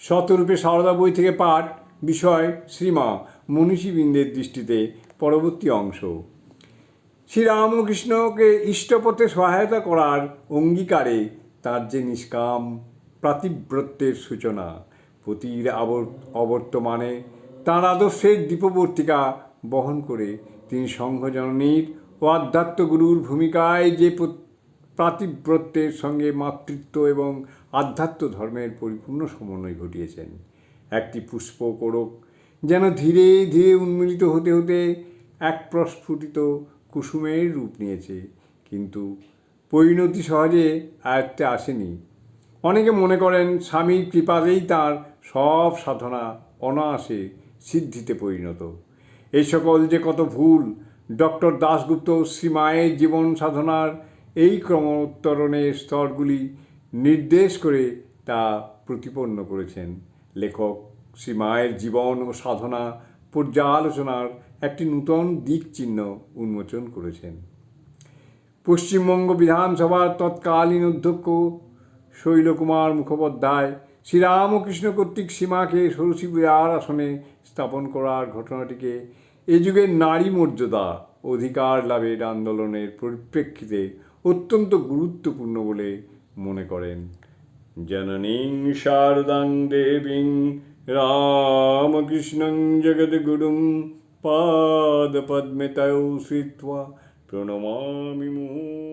শতরূপে সারদা বই থেকে পাঠ, বিষয়, শ্রীমা, মনীষীবৃন্দের দৃষ্টিতে পরবর্তী অংশ। শ্রীরামকৃষ্ণকে ইষ্টপথে সহায়তা করার অঙ্গীকারে তার যে নিষ্কাম প্রাতিব্রত্যের সূচনা, পতির অবর্তমানে তাঁর আদর্শের দীপবর্তিকা বহন করে তিনি সংঘজননীর ও আধ্যাত্মগুরুর ভূমিকায় যে প্রাতিব্রত্যের সঙ্গে মাতৃত্ব এবং আধ্যাত্ম ধর্মের পরিপূর্ণ সমন্বয় ঘটিয়েছেন। একটি পুষ্প কোড়ক যেন ধীরে ধীরে উন্মিলিত হতে হতে এক প্রস্ফুটিত কুসুমের রূপ নিয়েছে। কিন্তু পরিণতি সহজে আয়ত্তে আসেনি। অনেকে মনে করেন স্বামীর কৃপাতেই তার সব সাধনা অনায়াসে সিদ্ধিতে পরিণত। এই সকল যে কত ভুল, ডক্টর দাশগুপ্ত শ্রীমায়ের জীবন সাধনার এই ক্রমোত্তরণের স্তরগুলি নির্দেশ করে তা প্রতিপন্ন করেছেন। লেখক শ্রীমায়ের জীবন ও সাধনা, পর্যালোচনার একটি নূতন দিক চিহ্ন উন্মোচন করেছেন। পশ্চিমবঙ্গ বিধানসভার তৎকালীন অধ্যক্ষ শৈলকুমার মুখোপাধ্যায় শ্রীরামকৃষ্ণ কর্তৃক সীমাকে ষোড়শী বিহার আসনে স্থাপন করার ঘটনাটিকে এ যুগের নারী মর্যাদা অধিকার লাভের আন্দোলনের পরিপ্রেক্ষিতে অত্যন্ত গুরুত্বপূর্ণ বলে মনে করেন। জননীং শারদাং দেবীং রামকৃষ্ণং জগদ্গুরুং পাদপদ্মে তৌ শ্রিত্বা প্রণমামি মুহুর্মুহুঃ